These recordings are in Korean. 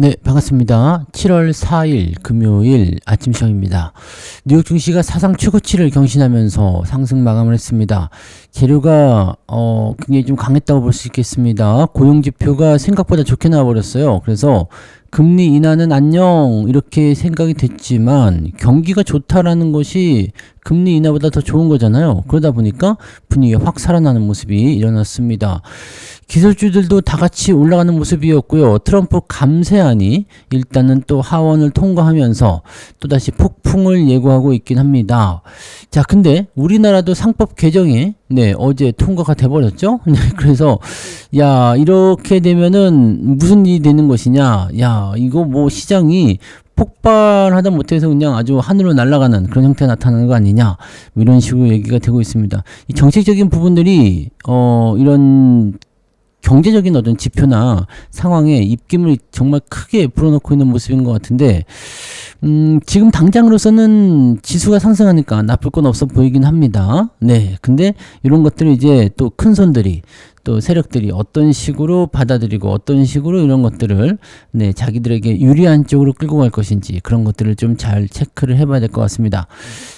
네, 반갑습니다. 7월 4일 금요일 아침 시험입니다. 뉴욕 증시가 사상 최고치를 경신하면서 상승 마감을 했습니다. 재료가 어 굉장히 좀 강했다고 볼 수 있겠습니다. 고용 지표가 생각보다 좋게 나와 버렸어요. 그래서 금리 인하는 안녕 이렇게 생각이 됐지만 경기가 좋다라는 것이 금리 인하보다 더 좋은 거잖아요. 그러다 보니까 분위기가 확 살아나는 모습이 일어났습니다. 기술주들도 다 같이 올라가는 모습이었고요. 트럼프 감세안이 일단은 또 하원을 통과하면서 또다시 폭풍을 예고하고 있긴 합니다. 자, 근데 우리나라도 상법 개정이 네, 어제 통과가 돼 버렸죠? 네, 그래서 야, 이렇게 되면은 무슨 일이 되는 것이냐? 야, 이거 뭐 시장이 폭발하다 못해서 그냥 아주 하늘로 날아가는 그런 형태가 나타나는 거 아니냐 뭐 이런 식으로 얘기가 되고 있습니다. 이 정책적인 부분들이 어 이런 경제적인 어떤 지표나 상황에 입김을 정말 크게 불어넣고 있는 모습인 것 같은데, 음, 지금 당장으로서는 지수가 상승하니까 나쁠 건 없어 보이긴 합니다. 네. 근데 이런 것들을 이제 또 큰 손들이 또 세력들이 어떤 식으로 받아들이고 어떤 식으로 이런 것들을 네, 자기들에게 유리한 쪽으로 끌고 갈 것인지 그런 것들을 좀 잘 체크를 해봐야 될 것 같습니다.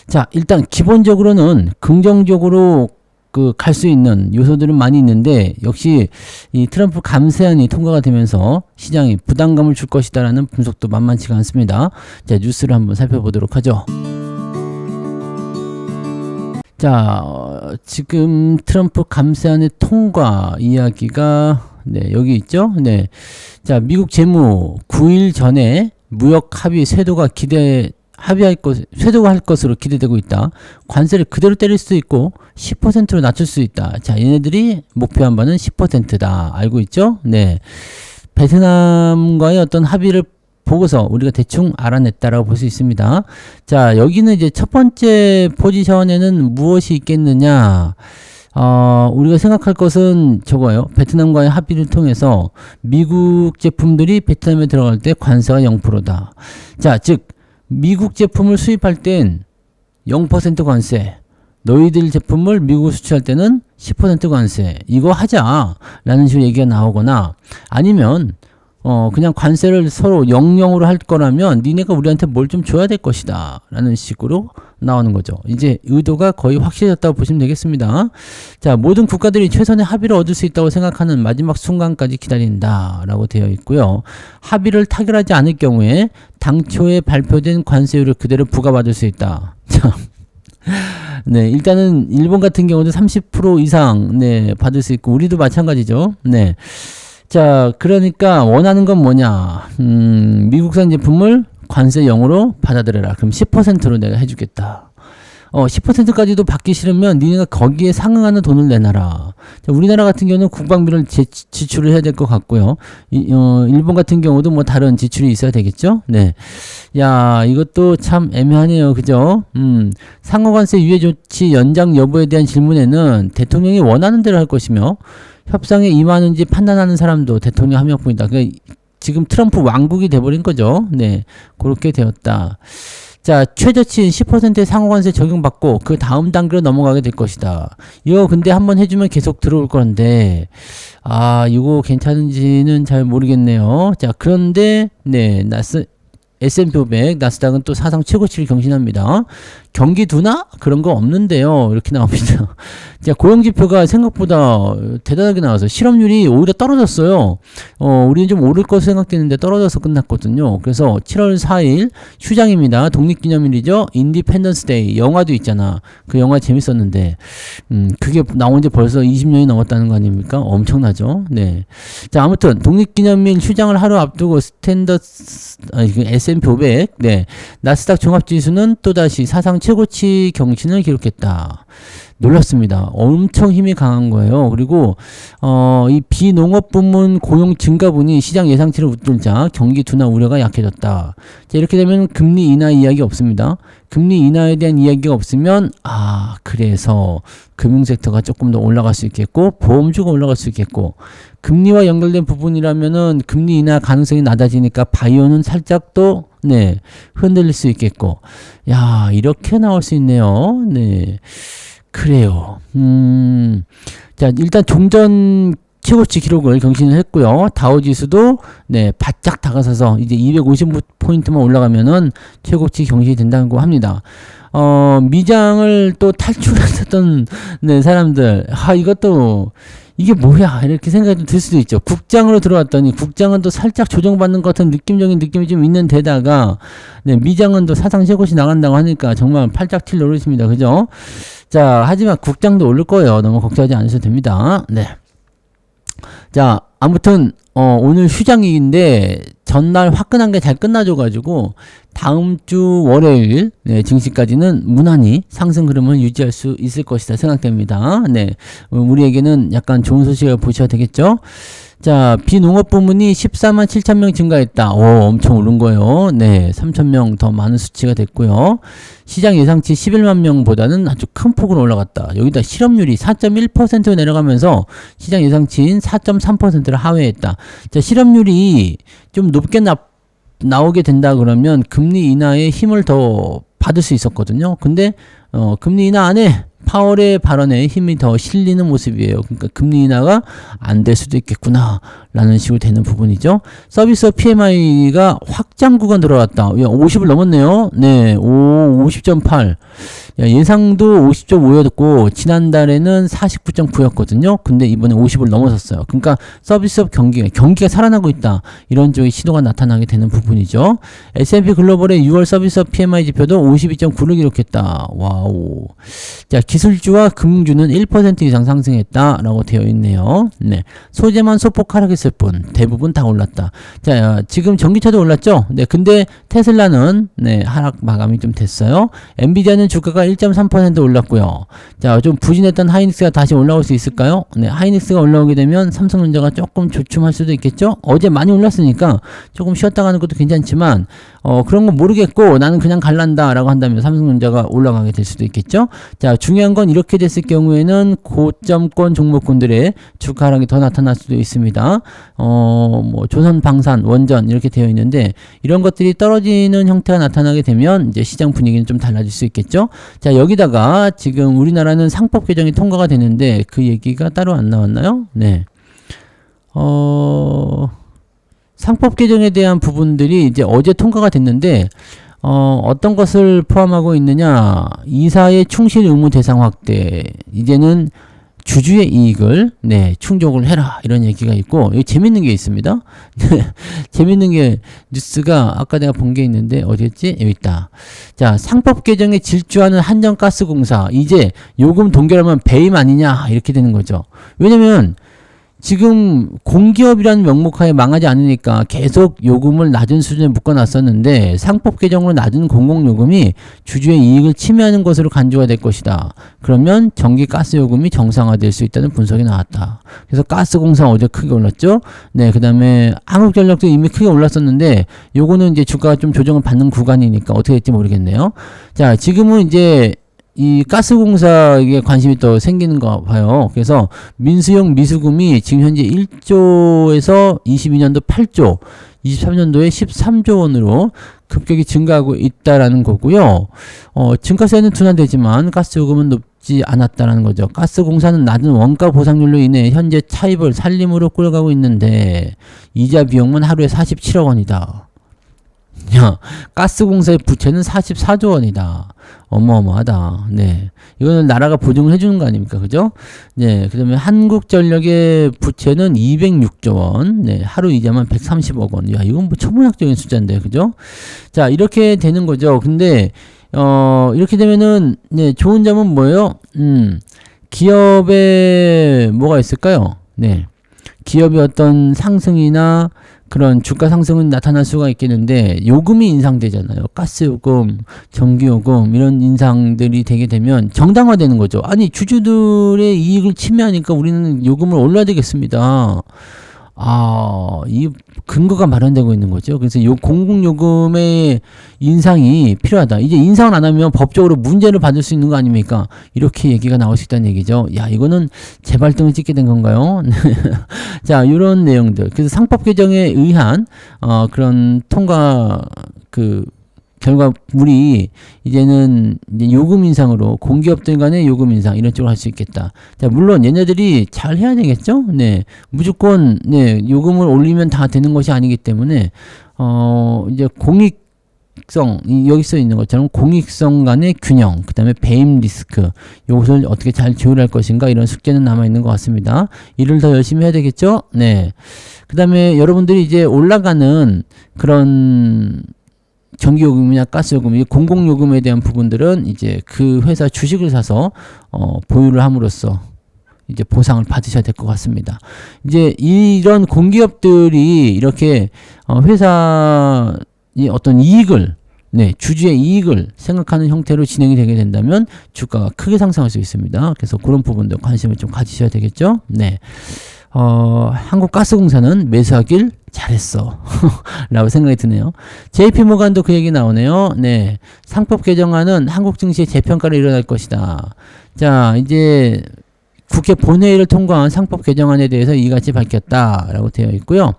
자, 일단 기본적으로는 긍정적으로 그 갈 수 있는 요소들은 많이 있는데 역시 이 트럼프 감세안이 통과가 되면서 시장이 부담감을 줄 것이다라는 분석도 만만치가 않습니다. 자, 뉴스를 한번 살펴보도록 하죠. 자, 어, 지금 트럼프 감세안의 통과 이야기가 네, 여기 있죠? 네. 자, 미국 재무 9일 전에 무역 합의 쇄도가 기대 합의할 것, 쇄도가 할 것으로 기대되고 있다. 관세를 그대로 때릴 수도 있고 10%로 낮출 수 있다. 자, 얘네들이 목표한 바는 10%다. 알고 있죠? 네. 베트남과의 어떤 합의를 보고서 우리가 대충 알아냈다라고 볼 수 있습니다. 자, 여기는 이제 첫 번째 포지션에는 무엇이 있겠느냐? 어, 우리가 생각할 것은 저거예요. 베트남과의 합의를 통해서 미국 제품들이 베트남에 들어갈 때 관세가 0%다. 자, 즉, 미국 제품을 수입할 땐 0% 관세. 너희들 제품을 미국 수출할 때는 10% 관세. 이거 하자. 라는 식으로 얘기가 나오거나 아니면 어, 그냥 관세를 서로 영영으로 할 거라면 니네가 우리한테 뭘 좀 줘야 될 것이다. 라는 식으로 나오는 거죠. 이제 의도가 거의 확실해졌다고 보시면 되겠습니다. 자, 모든 국가들이 최선의 합의를 얻을 수 있다고 생각하는 마지막 순간까지 기다린다. 라고 되어 있고요. 합의를 타결하지 않을 경우에 당초에 발표된 관세율을 그대로 부과받을 수 있다. 자. 네, 일단은 일본 같은 경우도 30% 이상 네, 받을 수 있고 우리도 마찬가지죠. 네. 자, 그러니까 원하는 건 뭐냐? 음, 미국산 제품을 관세 0으로 받아들여라. 그럼 10%로 내가 해주겠다. 어, 10%까지도 받기 싫으면 니네가 거기에 상응하는 돈을 내놔라. 자, 우리나라 같은 경우는 국방비를 제, 지출을 해야 될 것 같고요. 이, 어, 일본 같은 경우도 뭐 다른 지출이 있어야 되겠죠? 네. 야, 이것도 참 애매하네요. 그죠? 음, 상호관세 유예 조치 연장 여부에 대한 질문에는 대통령이 원하는 대로 할 것이며 협상에 임하는지 판단하는 사람도 대통령 한 명뿐이다. 그러니까 지금 트럼프 왕국이 돼버린 거죠. 네. 그렇게 되었다. 자, 최저치인 10%의 상호관세 적용받고 그 다음 단계로 넘어가게 될 것이다. 이거 근데 한번 해주면 계속 들어올 건데, 아, 이거 괜찮은지는 잘 모르겠네요. 자, 그런데, 네, 나스, S&P 500, 나스닥은 또 사상 최고치를 경신합니다. 경기 두나? 그런 거 없는데요. 이렇게 나옵니다. 자, 고용 지표가 생각보다 대단하게 나와서 실업률이 오히려 떨어졌어요. 어, 우리는 좀 오를 것으로 생각되는데 떨어져서 끝났거든요. 그래서 7월 4일 휴장입니다. 독립기념일이죠. 인디펜던스 데이. 영화도 있잖아. 그 영화 재밌었는데, 음, 그게 나온 지 벌써 20년이 넘었다는 거 아닙니까? 엄청나죠. 네. 자, 아무튼 독립기념일 휴장을 하루 앞두고 스탠더스, 아니, S&P 500, 네. 나스닥 종합지수는 또다시 사상 최고치 경신을 기록했다. 놀랐습니다. 엄청 힘이 강한 거예요. 그리고 어, 이 비농업 부문 고용 증가분이 시장 예상치를 웃돌자 경기 둔화 우려가 약해졌다. 자, 이렇게 되면 금리 인하 이야기 없습니다. 금리 인하에 대한 이야기가 없으면 아 그래서 금융 섹터가 조금 더 올라갈 수 있겠고 보험주가 올라갈 수 있겠고 금리와 연결된 부분이라면은 금리 인하 가능성이 낮아지니까 바이오는 살짝 또 네, 흔들릴 수 있겠고. 야, 이렇게 나올 수 있네요. 네. 그래요. 음. 자, 일단 종전 최고치 기록을 경신을 했고요. 다우지수도 네 바짝 다가서서 이제 250포인트만 올라가면은 최고치 경신이 된다고 합니다. 어 미장을 또 탈출했었던 네 사람들 아 이것도 이게 뭐야 이렇게 생각이 좀들 수도 있죠. 국장으로 들어왔더니 국장은 또 살짝 조정받는 것 같은 느낌적인 느낌이 좀 있는 데다가 네, 미장은 또 사상 최고치 나간다고 하니까 정말 팔짝 튈 노릇입니다. 그죠? 자 하지만 국장도 오를 거예요. 너무 걱정하지 않으셔도 됩니다. 네. 자 아무튼 어, 오늘 휴장일인데 전날 화끈한 게 잘 끝나줘가지고 다음 주 월요일 네, 증시까지는 무난히 상승 흐름을 유지할 수 있을 것이다 생각됩니다. 네, 어, 우리에게는 약간 좋은 소식을 보셔야 되겠죠. 자, 비농업 부문이 14만 7천 명 증가했다. 오, 엄청 오른 거예요. 네, 3천 명 더 많은 수치가 됐고요. 시장 예상치 11만 명보다는 아주 큰 폭으로 올라갔다. 여기다 실업률이 4.1% 내려가면서 시장 예상치인 4.3%를 하회했다. 자, 실업률이 좀 높게 나, 나오게 된다 그러면 금리 인하에 힘을 더 받을 수 있었거든요. 근데 어, 금리 인하 안에 파월의 발언에 힘이 더 실리는 모습이에요. 그러니까 금리 인하가 안 될 수도 있겠구나 라는 식으로 되는 부분이죠. 서비스 PMI가 확장 구간 들어왔다. 야, 50을 넘었네요. 네, 오, 50.8. 야, 예상도 50.5였고 지난달에는 49.9였거든요. 근데 이번에 50을 넘어섰어요. 그러니까 서비스업 경기가 경기가 살아나고 있다. 이런 쪽의 시도가 나타나게 되는 부분이죠. S&P 글로벌의 6월 서비스업 PMI 지표도 52.9를 기록했다. 와우. 자, 기술주와 금융주는 1% 이상 상승했다라고 되어 있네요. 네. 소재만 소폭 하락했을 뿐 대부분 다 올랐다. 자, 지금 전기차도 올랐죠? 네. 근데 테슬라는 네, 하락 마감이 좀 됐어요. 엔비디아는 주가가 1.3% 올랐고요. 자, 좀 부진했던 하이닉스가 다시 올라올 수 있을까요? 네. 하이닉스가 올라오게 되면 삼성전자가 조금 조춤할 수도 있겠죠? 어제 많이 올랐으니까 조금 쉬었다 가는 것도 괜찮지만 어, 그런 건 모르겠고 나는 그냥 갈란다 라고 한다면 삼성전자가 올라가게 될 수도 있겠죠. 자, 중요한 건 이렇게 됐을 경우에는 고점권 종목군들의 주가 하락이 더 나타날 수도 있습니다. 어, 뭐 조선 방산, 원전 이렇게 되어 있는데 이런 것들이 떨어지는 형태가 나타나게 되면 이제 시장 분위기는 좀 달라질 수 있겠죠. 자, 여기다가 지금 우리나라는 상법 개정이 통과가 되는데 그 얘기가 따로 안 나왔나요? 네. 어, 상법 개정에 대한 부분들이 이제 어제 통과가 됐는데 어, 어떤 것을 포함하고 있느냐 이사의 충실 의무 대상 확대 이제는 주주의 이익을 네 충족을 해라 이런 얘기가 있고 여기 재밌는 게 있습니다. 재밌는 게 뉴스가 아까 내가 본 게 있는데 어디였지 여기 있다. 자 상법 개정에 질주하는 한전가스공사 이제 요금 동결하면 배임 아니냐 이렇게 되는 거죠. 왜냐면 지금 공기업이라는 명목하에 망하지 않으니까 계속 요금을 낮은 수준에 묶어놨었는데 상법 개정으로 낮은 공공요금이 주주의 이익을 침해하는 것으로 간주가 될 것이다. 그러면 전기 가스 요금이 정상화될 수 있다는 분석이 나왔다. 그래서 가스공사 어제 크게 올랐죠. 네, 그 다음에 한국전력도 이미 크게 올랐었는데 요거는 이제 주가가 좀 조정을 받는 구간이니까 어떻게 될지 모르겠네요. 자, 지금은 이제 이 가스공사에 관심이 또 생기는 거 봐요. 그래서 민수용 미수금이 지금 현재 1조에서 22년도 8조, 23년도에 13조 원으로 급격히 증가하고 있다라는 거고요. 어, 증가세는 둔화되지만 가스요금은 높지 않았다라는 거죠. 가스공사는 낮은 원가 보상률로 인해 현재 차입을 살림으로 끌어가고 있는데 이자 비용은 하루에 47억 원이다. 야, 가스공사의 부채는 44조 원이다. 어마어마하다. 네. 이거는 나라가 보증을 해주는 거 아닙니까? 그죠? 네. 그 다음에 한국전력의 부채는 206조 원. 네. 하루 이자만 130억 원. 야, 이건 뭐 천문학적인 숫자인데. 그죠? 자, 이렇게 되는 거죠. 근데, 어, 이렇게 되면은, 네. 좋은 점은 뭐예요? 음, 기업에 뭐가 있을까요? 네. 기업의 어떤 상승이나 그런 주가 상승은 나타날 수가 있겠는데 요금이 인상되잖아요. 가스 요금, 전기 요금 이런 인상들이 되게 되면 정당화되는 거죠. 아니 주주들의 이익을 침해하니까 우리는 요금을 올려야 되겠습니다. 아, 이 근거가 마련되고 있는 거죠. 그래서 요 공공요금의 인상이 필요하다. 이제 인상을 안 하면 법적으로 문제를 받을 수 있는 거 아닙니까? 이렇게 얘기가 나올 수 있다는 얘기죠. 야, 이거는 재발등을 찍게 된 건가요? 자, 요런 내용들. 그래서 상법 개정에 의한, 어, 그런 통과, 그, 결과물이 이제는 이제 요금 인상으로 공기업들 간의 요금 인상 이런 쪽으로 할 수 있겠다. 자, 물론 얘네들이 잘 해야 되겠죠? 네. 무조건 네, 요금을 올리면 다 되는 것이 아니기 때문에 어, 이제 공익 성 이- 여기 써 있는 것처럼 공익성 간의 균형, 그 다음에 배임 리스크 이것을 어떻게 잘 조율할 것인가 이런 숙제는 남아 있는 것 같습니다. 일을 더 열심히 해야 되겠죠? 네. 그 다음에 여러분들이 이제 올라가는 그런 전기요금이나 가스요금, 이 공공요금에 대한 부분들은 이제 그 회사 주식을 사서 어, 보유를 함으로써 이제 보상을 받으셔야 될 것 같습니다. 이제 이런 공기업들이 이렇게 어, 회사 이 어떤 이익을 네, 주주의 이익을 생각하는 형태로 진행이 되게 된다면 주가가 크게 상승할 수 있습니다. 그래서 그런 부분도 관심을 좀 가지셔야 되겠죠. 네. 어, 한국가스공사는 매수하길 잘했어. 라고 생각이 드네요. JP 모간도 그 얘기 나오네요. 네. 상법 개정안은 한국 증시의 재평가를 일어날 것이다. 자, 이제 국회 본회의를 통과한 상법 개정안에 대해서 이같이 밝혔다라고 되어 있고요.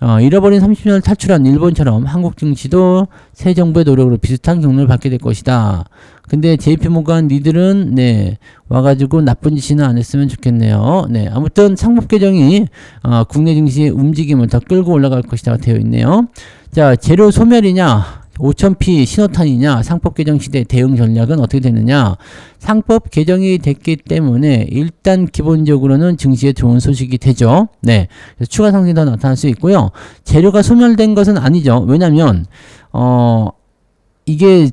어, 잃어버린 30년을 탈출한 일본처럼 한국 증시도 새 정부의 노력으로 비슷한 경로를 받게 될 것이다. 근데 JP 모간 니들은 네 와가지고 나쁜 짓이나 안 했으면 좋겠네요. 네 아무튼 상법 개정이 어, 국내 증시의 움직임을 더 끌고 올라갈 것이다 되어 있네요. 자 재료 소멸이냐 5000P 신호탄이냐 상법 개정 시대 대응 전략은 어떻게 되느냐 상법 개정이 됐기 때문에 일단 기본적으로는 증시에 좋은 소식이 되죠. 네. 추가 상승이 더 나타날 수 있고요. 재료가 소멸된 것은 아니죠. 왜냐면 어 이게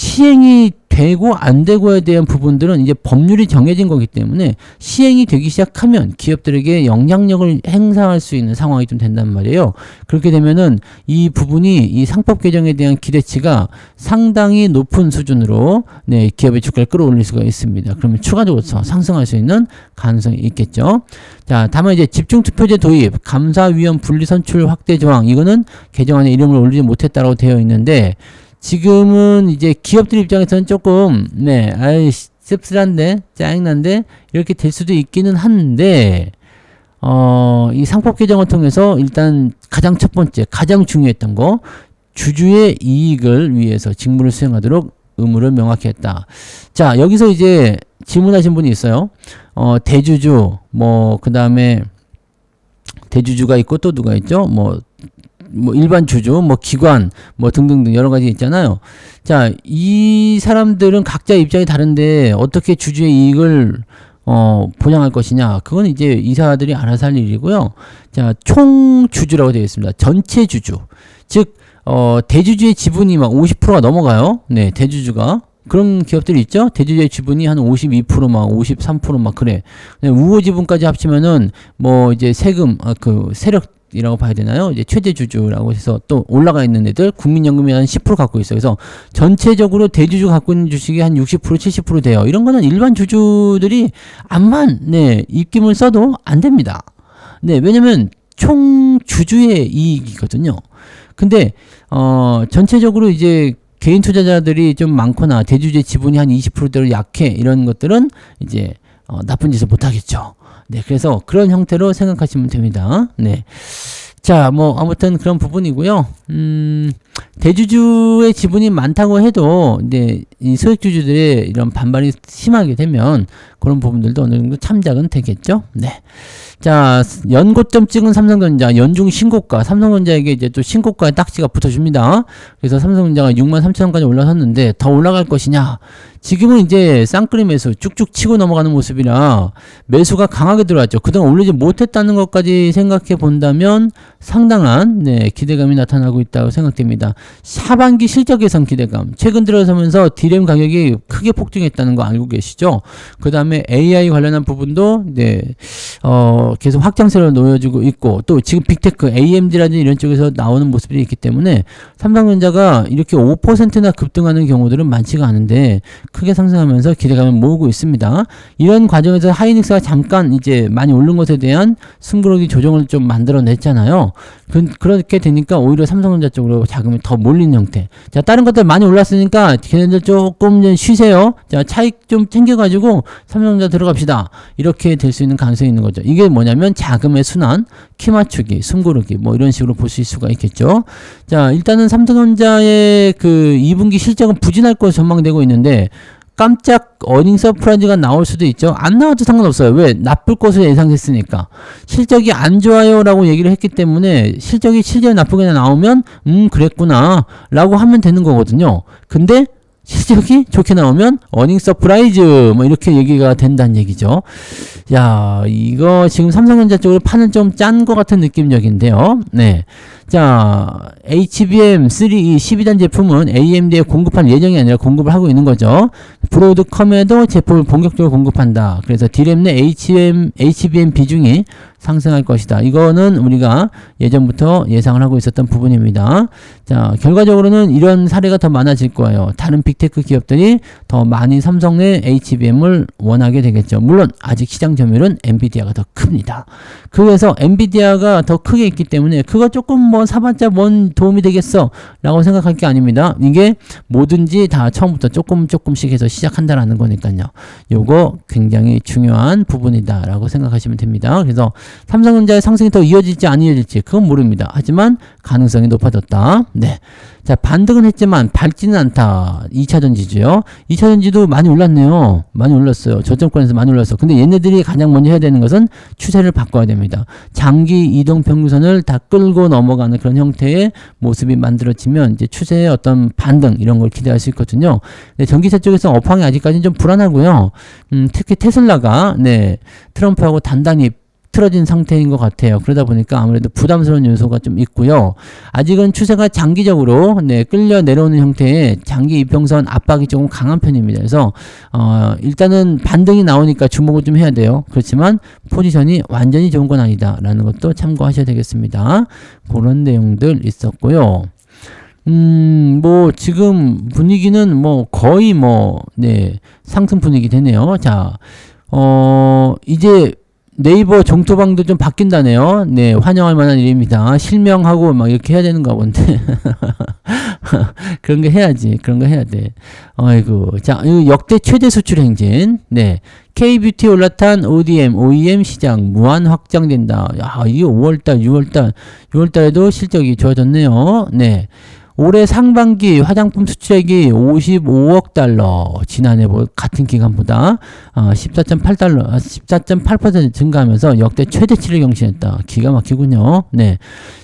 시행이 되고 안 되고에 대한 부분들은 이제 법률이 정해진 거기 때문에 시행이 되기 시작하면 기업들에게 영향력을 행사할 수 있는 상황이 좀 된단 말이에요. 그렇게 되면은 이 부분이 이 상법 개정에 대한 기대치가 상당히 높은 수준으로 네, 기업의 주가를 끌어올릴 수가 있습니다. 그러면 추가적으로 더 상승할 수 있는 가능성이 있겠죠. 자, 다만 이제 집중 투표제 도입, 감사위원 분리 선출 확대 조항 이거는 개정안에 이름을 올리지 못했다고 되어 있는데 지금은 이제 기업들 입장에서는 조금 네, 아이 씁쓸한데 짜증난데 이렇게 될 수도 있기는 한데 어, 이 상법 개정을 통해서 일단 가장 첫 번째, 가장 중요했던 거 주주의 이익을 위해서 직무를 수행하도록 의무를 명확히 했다. 자, 여기서 이제 질문하신 분이 있어요. 어, 대주주, 뭐, 그 다음에 대주주가 있고 또 누가 있죠? 뭐, 뭐 일반 주주, 뭐 기관, 뭐 등등등 여러 가지 있잖아요. 자, 이 사람들은 각자 입장이 다른데 어떻게 주주의 이익을 어, 보장할 것이냐. 그건 이제 이사들이 알아서 할 일이고요. 자, 총 주주라고 되어 있습니다. 전체 주주. 즉, 어, 대주주의 지분이 막 50%가 넘어가요. 네, 대주주가. 그런 기업들이 있죠? 대주주의 지분이 한 52%, 막 53%막 그래. 우호 지분까지 합치면은 뭐 이제 세금, 아, 그 세력 이라고 봐야 되나요? 이제 최대 주주라고 해서 또 올라가 있는 애들 국민연금이 한 10% 갖고 있어요. 그래서 전체적으로 대주주 갖고 있는 주식이 한 60%, 70% 돼요. 이런 거는 일반 주주들이 암만 네, 입김을 써도 안 됩니다. 네, 왜냐면 총 주주의 이익이거든요. 근데 어 전체적으로 이제 개인 투자자들이 좀 많거나 대주주의 지분이 한 20%대로 약해 이런 것들은 이제 어, 나쁜 짓을 못 하겠죠. 네, 그래서 그런 형태로 생각하시면 됩니다. 네. 자, 뭐 아무튼 그런 부분이고요. 음, 대주주의 지분이 많다고 해도 이제 이 소액주주들의 이런 반발이 심하게 되면 그런 부분들도 어느 정도 참작은 되겠죠. 네. 자, 연고점 찍은 삼성전자 연중 신고가 삼성전자에게 이제 또 신고가의 딱지가 붙어줍니다. 그래서 삼성전자가 6만 3천 원까지 올라섰는데 더 올라갈 것이냐? 지금은 이제 쌍끌이 매수 쭉쭉 치고 넘어가는 모습이라 매수가 강하게 들어왔죠. 그동안 올리지 못했다는 것까지 생각해 본다면 상당한 네, 기대감이 나타나고 있다고 생각됩니다. 하반기 실적 개선 기대감. 최근 들어서면서 디램 가격이 크게 폭등했다는 거 알고 계시죠? 그 다음에 AI 관련한 부분도 네, 어, 계속 확장세로 놓여지고 있고 또 지금 빅테크 AMD라든지 이런 쪽에서 나오는 모습들이 있기 때문에 삼성전자가 이렇게 5%나 급등하는 경우들은 많지가 않은데 크게 상승하면서 기대감을 모으고 있습니다. 이런 과정에서 하이닉스가 잠깐 이제 많이 오른 것에 대한 숨고르기 조정을 좀 만들어냈잖아요. 그, 그렇게 되니까 오히려 삼성전자 쪽으로 자금이 더 몰리는 형태. 자, 다른 것들 많이 올랐으니까 걔네들 조금 좀 쉬세요. 자, 차익 좀 챙겨가지고 삼 성전자 들어갑시다. 이렇게 될 수 있는 가능성이 있는 거죠. 이게 뭐 뭐냐면 자금의 순환, 키 맞추기, 숨고르기 뭐 이런 식으로 보실 수가 있겠죠. 자, 일단은 삼성전자의 그 2분기 실적은 부진할 것으로 전망되고 있는데 깜짝 어닝 서프라이즈가 나올 수도 있죠. 안 나와도 상관없어요. 왜? 나쁠 것으로 예상됐으니까. 실적이 안 좋아요라고 얘기를 했기 때문에 실적이 실적이 나쁘게 나오면 음 그랬구나 라고 하면 되는 거거든요. 근데 실적이 좋게 나오면 어닝 서프라이즈 뭐 이렇게 얘기가 된다는 얘기죠. 야 이거 지금 삼성전자 쪽으로 파는 좀짠 것 같은 느낌적인데요. 네. 자, HBM3 이 12단 제품은 AMD에 공급할 예정이 아니라 공급을 하고 있는 거죠. 브로드컴에도 제품을 본격적으로 공급한다. 그래서 디램 내 HBM, HBM 비중이 상승할 것이다. 이거는 우리가 예전부터 예상을 하고 있었던 부분입니다. 자, 결과적으로는 이런 사례가 더 많아질 거예요. 다른 빅테크 기업들이 더 많이 삼성 내 HBM을 원하게 되겠죠. 물론 아직 시장 점유율은 엔비디아가 더 큽니다. 그래서 엔비디아가 더 크게 있기 때문에 그거 조금 뭐 사봤자 뭔 도움이 되겠어 라고 생각할 게 아닙니다. 이게 뭐든지 다 처음부터 조금 조금씩 해서 시작한다라는 거니까요. 요거 굉장히 중요한 부분이다 라고 생각하시면 됩니다. 그래서 삼성전자의 상승이 더 이어질지 안 이어질지 그건 모릅니다. 하지만 가능성이 높아졌다. 네. 자, 반등은 했지만 밝지는 않다. 2차 전 지주요. 2차 전 지도 많이 올랐네요. 많이 올랐어요. 저점권에서 많이 올랐어. 근데 얘네들이 가장 먼저 해야 되는 것은 추세를 바꿔야 됩니다. 장기 이동 평균선을 다 끌고 넘어가는 그런 형태의 모습이 만들어지면 이제 추세의 어떤 반등 이런 걸 기대할 수 있거든요. 근데 전기차 쪽에서 업황이 아직까지는 좀 불안하고요. 음, 특히 테슬라가 네, 트럼프하고 단단히 틀어진 상태인 것 같아요. 그러다 보니까 아무래도 부담스러운 요소가 좀 있고요. 아직은 추세가 장기적으로 네, 끌려 내려오는 형태의 장기 이평선 압박이 조금 강한 편입니다. 그래서 어, 일단은 반등이 나오니까 주목을 좀 해야 돼요. 그렇지만 포지션이 완전히 좋은 건 아니다라는 것도 참고하셔야 되겠습니다. 그런 내용들 있었고요. 음, 뭐, 지금 분위기는 뭐, 거의 뭐, 네, 상승 분위기 되네요. 자, 어, 이제 네이버 종토방도 좀 바뀐다네요. 네, 환영할 만한 일입니다. 실명하고 막 이렇게 해야 되는가 본데. 그런 거 해야지. 그런 거 해야 돼. 아이고. 자, 역대 최대 수출 행진. 네. K뷰티 올라탄 ODM, OEM 시장 무한 확장된다. 야, 이게 5월달, 6월달, 6월달에도 실적이 좋아졌네요. 네. 올해 상반기 화장품 수출액이 55억 달러, 지난해 뭐 같은 기간보다 어, 14.8달러, 14.8% 증가하면서 역대 최대치를 경신했다. 기가 막히군요. 네,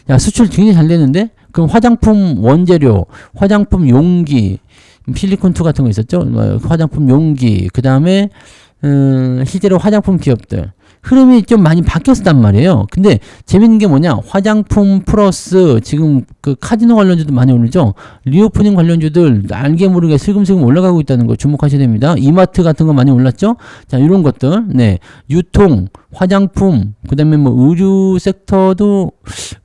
야 수출 굉장히 잘 되는데 그럼 화장품 원재료, 화장품 용기, 실리콘2 같은 거 있었죠? 뭐, 화장품 용기, 그 다음에 음, 실제로 화장품 기업들 흐름이 좀 많이 바뀌었단 말이에요. 근데 재밌는 게 뭐냐? 화장품 플러스 지금 그 카지노 관련주도 많이 오르죠. 리오프닝 관련주들 알게 모르게 슬금슬금 올라가고 있다는 거 주목하셔야 됩니다. 이마트 같은 거 많이 올랐죠. 자, 이런 것들. 네. 유통, 화장품, 그다음에 뭐 의류 섹터도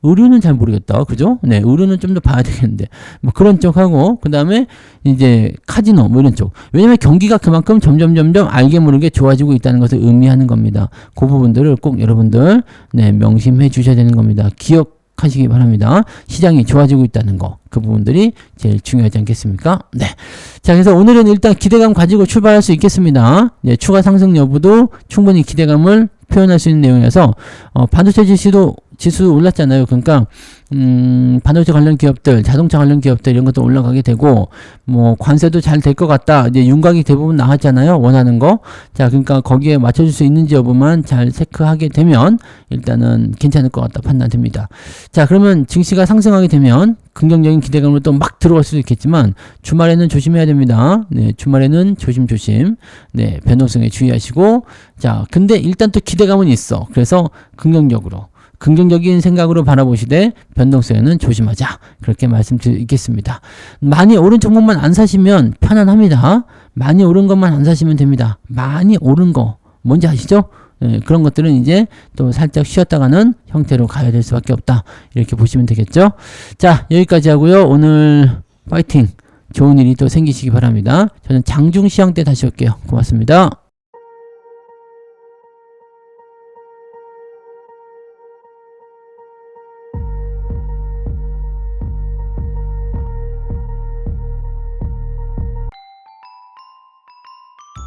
의류는 잘 모르겠다. 그죠? 네. 의류는 좀 더 봐야 되겠는데. 뭐 그런 쪽 하고 그다음에 이제 카지노 뭐 이런 쪽. 왜냐면 경기가 그만큼 점점 점점 알게 모르게 좋아지고 있다는 것을 의미하는 겁니다. 그 부분들을 꼭 여러분들 네, 명심해 주셔야 되는 겁니다. 기억하시기 바랍니다. 시장이 좋아지고 있다는 거. 그 부분들이 제일 중요하지 않겠습니까? 네. 자, 그래서 오늘은 일단 기대감 가지고 출발할 수 있겠습니다. 네, 추가 상승 여부도 충분히 기대감을 표현할 수 있는 내용이어서 어, 반도체 지수도 지수 올랐잖아요. 그러니까 음, 반도체 관련 기업들, 자동차 관련 기업들 이런 것도 올라가게 되고 뭐 관세도 잘 될 것 같다. 이제 윤곽이 대부분 나왔잖아요. 원하는 거. 자, 그러니까 거기에 맞춰줄 수 있는지 여부만 잘 체크하게 되면 일단은 괜찮을 것 같다 판단됩니다. 자, 그러면 증시가 상승하게 되면 긍정적인 기대감으로 또 막 들어갈 수도 있겠지만 주말에는 조심해야 됩니다. 네, 주말에는 조심조심. 네, 변동성에 주의하시고 자, 근데 일단 또 기대감은 있어. 그래서 긍정적으로 긍정적인 생각으로 바라보시되 변동성에는 조심하자. 그렇게 말씀드리겠습니다. 많이 오른 종목만 안 사시면 편안합니다. 많이 오른 것만 안 사시면 됩니다. 많이 오른 거 뭔지 아시죠? 예, 그런 것들은 이제 또 살짝 쉬었다가는 형태로 가야 될 수밖에 없다. 이렇게 보시면 되겠죠? 자, 여기까지 하고요. 오늘 파이팅! 좋은 일이 또 생기시기 바랍니다. 저는 장중 시황 때 다시 올게요. 고맙습니다.